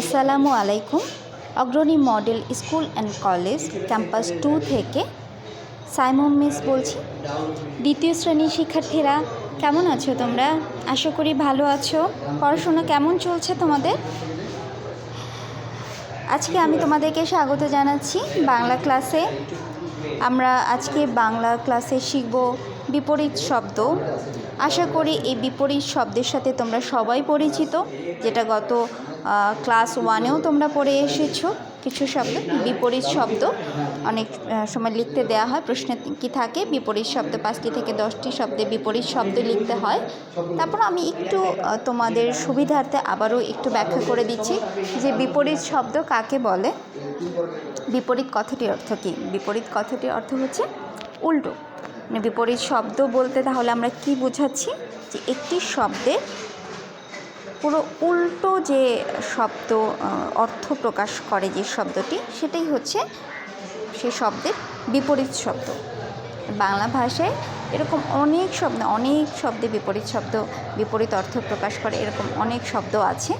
আসসালামু আলাইকুম। Agrani model school and college campus two থেকে সাইমন মিস বলছি। দ্বিতীয় শ্রেণির শিক্ষার্থীরা, কেমন আছো তোমরা? আশা করি ভালো আছো। পড়াশোনা কেমন চলছে তোমাদের? আজকে আমি তোমাদেরকে স্বাগত জানাচ্ছি বাংলা ক্লাসে। আমরা আজকে বাংলা ক্লাসে শিখব বিপরীত শব্দ। আশা করি এই বিপরীত শব্দের সাথে তোমরা সবাই পরিচিত, যেটা গত ক্লাস ওয়ানেও তোমরা পড়ে এসেছ। কিছু শব্দ, বিপরীত শব্দ। অনেক সময় লিখতে দেওয়া হয়, প্রশ্নে কি থাকে? বিপরীত শব্দ পাঁচটি থেকে দশটি শব্দে বিপরীত শব্দ লিখতে হয়। তারপর আমি একটু তোমাদের সুবিধার্থে আবারও একটু ব্যাখ্যা করে দিচ্ছি যে বিপরীত শব্দ কাকে বলে? বিপরীত কথাটির অর্থ কী? বিপরীত কথাটির অর্থ হচ্ছে উল্টো। বিপরীত শব্দ বলতে তাহলে আমরা কি বোঝাচ্ছি? যে একটি শব্দের পুরো উল্টো যে শব্দ অর্থ প্রকাশ করে যে শব্দটি, সেটাই হচ্ছে সে শব্দের বিপরীত শব্দ। বাংলা ভাষায় এরকম অনেক শব্দ, অনেক শব্দে বিপরীত শব্দ, বিপরীত অর্থ প্রকাশ করে এরকম অনেক শব্দ আছে,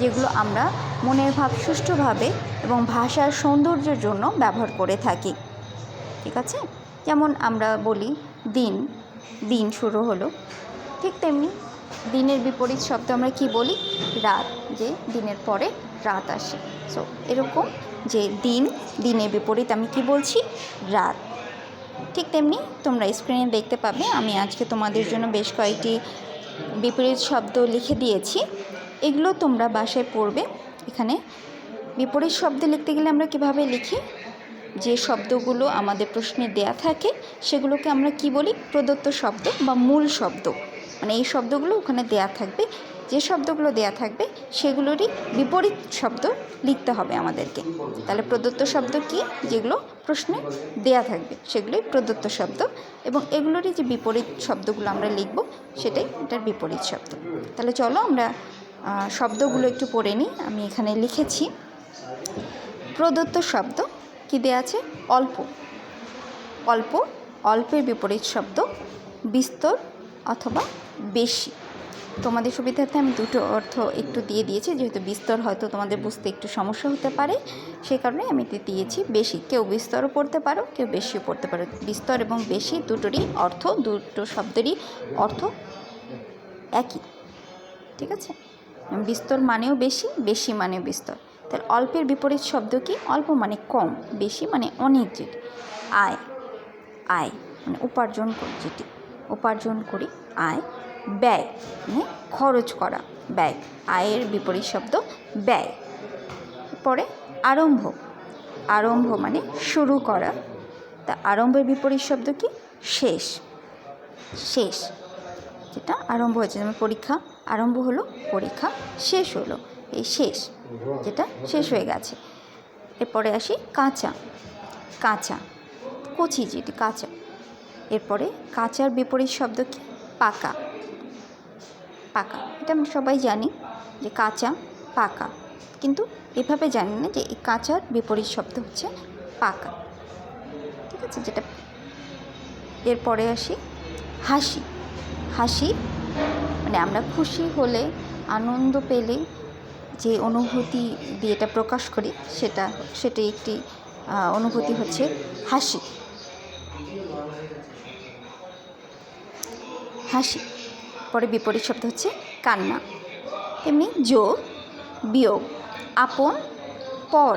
যেগুলো আমরা মনের ভাব সুষ্ঠুভাবে এবং ভাষার সৌন্দর্যের জন্য ব্যবহার করে থাকি। ঠিক আছে? যেমন আমরা বলি দিন দিন শুরু হলো। ঠিক তেমনি দিনের বিপরীত শব্দ আমরা কি বলি? রাত, যে দিনের পরে রাত আসে। সো এরকম যে দিন, দিনের বিপরীত আমি কি বলছি? রাত। ঠিক তেমনি তোমরা স্ক্রিনে দেখতে পাবে, আমি আজকে তোমাদের জন্য বেশ কয়েকটি বিপরীত শব্দ লিখে দিয়েছি। এগুলো তোমরা বাসায় পড়বে। এখানে বিপরীত শব্দ লিখতে গেলে আমরা কীভাবে লিখি? যে শব্দগুলো আমাদের প্রশ্নে দেয়া থাকে, সেগুলোকে আমরা কি বলি? প্রদত্ত শব্দ বা মূল শব্দ। মানে এই শব্দগুলো ওখানে দেয়া থাকবে। যে শব্দগুলো দেয়া থাকবে, সেগুলোরই বিপরীত শব্দ লিখতে হবে আমাদেরকে। তাহলে প্রদত্ত শব্দ কি? যেগুলো প্রশ্নে দেয়া থাকবে, সেগুলোই প্রদত্ত শব্দ। এবং এগুলোরই যে বিপরীত শব্দগুলো আমরা লিখব, সেটাই এটার বিপরীত শব্দ। তাহলে চলো আমরা শব্দগুলো একটু পড়ে নিই। আমি এখানে লিখেছি, প্রদত্ত শব্দ কি দেয়া আছে? অল্প। অল্প, অল্পের বিপরীত শব্দ, বিস্তর অথবা বেশি। তোমাদের সুবিধার্থে আমি দুটো অর্থ একটু দিয়ে দিয়েছি, যেহেতু বিস্তর হয়তো তোমাদের বুঝতে একটু সমস্যা হতে পারে। সেই কারণে আমি দিয়েছি বেশি। কেউ বিস্তরও পড়তে পারো, কেউ বেশিও পড়তে পারো। বিস্তর এবং বেশি দুটোরই অর্থ, দুটো শব্দেরই অর্থ একই। ঠিক আছে? বিস্তর মানেও বেশি বেশি মানেও বিস্তর। তাহলে অল্পের বিপরীত শব্দ কি? অল্প মানে কম, বেশি মানে অনেক যেটি। আয় আয় মানে উপার্জন করি যেটি। উপার্জন করি, আয়, ব্যয় মানে খরচ করা, ব্যয়। আয়ের বিপরীত শব্দ ব্যয়। পরে আরম্ভ আরম্ভ মানে শুরু করা। তা আরম্ভের বিপরীত শব্দ কি? শেষ শেষ। যেটা আরম্ভ হয়েছে, যেমন পরীক্ষা। আরম্ভ হলো, পরীক্ষা শেষ হলো, এই শেষ। যেটা শেষ হয়ে গেছে। এরপরে আসি কাঁচা। কাঁচা। কচি যেটি, কাঁচা। এরপরে কাঁচার বিপরীত শব্দ কি? পাকা। পাকা। এটা আমরা সবাই জানি যে কাঁচা, পাকা। কিন্তু এভাবে জানি না যে এই কাঁচার বিপরীত শব্দ হচ্ছে পাকা। ঠিক আছে? যেটা এরপরে আসি হাসি। হাসি মানে আমরা খুশি হলে, আনন্দ পেলে যে অনুভূতি দিয়ে এটা প্রকাশ করি, সেটা, সেটাই একটি অনুভূতি হচ্ছে হাসি। হাসি, পরে বিপরীত শব্দ হচ্ছে কান্না। তেমনি যোগ বিয়োগ, আপন, পর,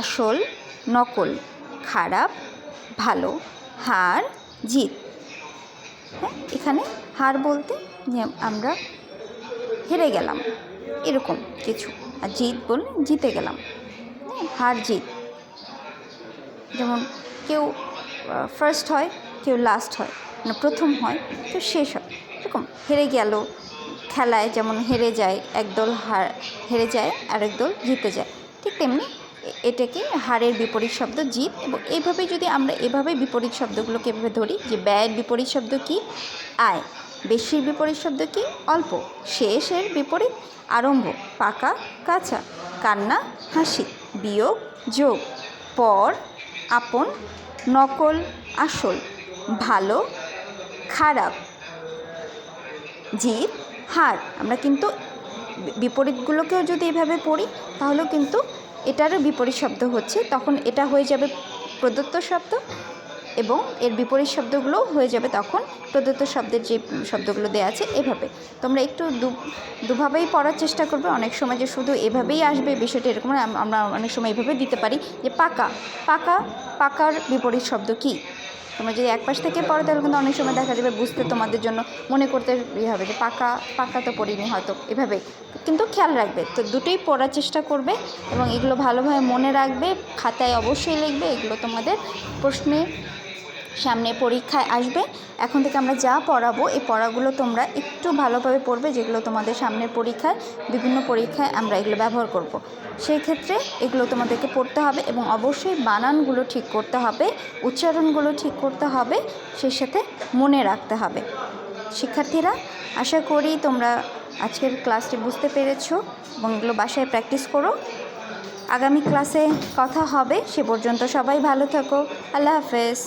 আসল, নকল, খারাপ, ভালো, হার, জিত। হ্যাঁ এখানে হার বলতে আমরা হেরে গেলাম। এরকম কিছু। আর জিত বললে জিতে গেলাম। হ্যাঁ, হার জিত। যেমন কেউ ফার্স্ট হয় কেউ লাস্ট হয় মানে প্রথম হয় কেউ শেষ হয়। এরকম হেরে গেল খেলায় যেমন হেরে যায় একদল হার হেরে যায় আরেক দল জিতে যায়। ঠিক তেমনি এটাকে হারের বিপরীত শব্দ জিত। এবং এইভাবে যদি আমরা এভাবে বিপরীত শব্দগুলোকে এভাবে ধরি যে ব্যয়ের বিপরীত শব্দ কি? আয়। বেশির বিপরীত শব্দ কি? অল্প। শেষের বিপরীত আরম্ভ, পাকা, কাঁচা। কান্না, হাসি। বিয়োগ, যোগ। পর, আপন, নকল, আসল। ভালো, খারাপ। জিত হার। আমরা কিন্তু বিপরীতগুলোকেও যদি এভাবে পড়ি, তাহলেও কিন্তু এটারও বিপরীত শব্দ হচ্ছে। তখন এটা হয়ে যাবে প্রদত্ত শব্দ। এবং এর বিপরীত শব্দগুলোও হয়ে যাবে তখন প্রদত্ত শব্দের যে শব্দগুলো দেওয়া আছে এভাবে। তোমরা একটু দুভাবেই পড়ার চেষ্টা করবে। অনেক সময় যে শুধু এভাবেই আসবে বিষয়টা এরকম আমরা অনেক সময় এভাবে দিতে পারি যে পাকা পাকা, পাকার বিপরীত শব্দ কী? তোমরা যদি এক পাশ থেকে পড়ো, তাহলে কিন্তু অনেক সময় দেখা যাবে বুঝতে তোমাদের জন্য মনে করতে ইয়ে হবে যে পাকা পাকা তো পড়িনি হয়তো এভাবে। কিন্তু খেয়াল রাখবে, তো দুটোই পড়ার চেষ্টা করবে এবং এগুলো ভালোভাবে মনে রাখবে, খাতায় অবশ্যই লিখবে, এগুলো তোমাদের প্রশ্নে সামনে পরীক্ষায় আসবে। এখন থেকে আমরা যা পড়াবো, এই পড়াগুলো তোমরা একটু ভালোভাবে পড়বে, যেগুলো তোমাদের সামনের পরীক্ষায়, বিভিন্ন পরীক্ষায় আমরা এগুলো ব্যবহার করব। সেই ক্ষেত্রে এগুলো তোমাদেরকে পড়তে হবে এবং অবশ্যই বানানগুলো ঠিক করতে হবে, উচ্চারণগুলো ঠিক করতে হবে, সেই সাথে মনে রাখতে হবে। শিক্ষার্থীরা, আশা করি তোমরা আজকের ক্লাসটি বুঝতে পেরেছ এবং এগুলো বাসায় প্র্যাকটিস করো। আগামী ক্লাসে কথা হবে, সে পর্যন্ত সবাই ভালো থাকো। আল্লাহ হাফেজ।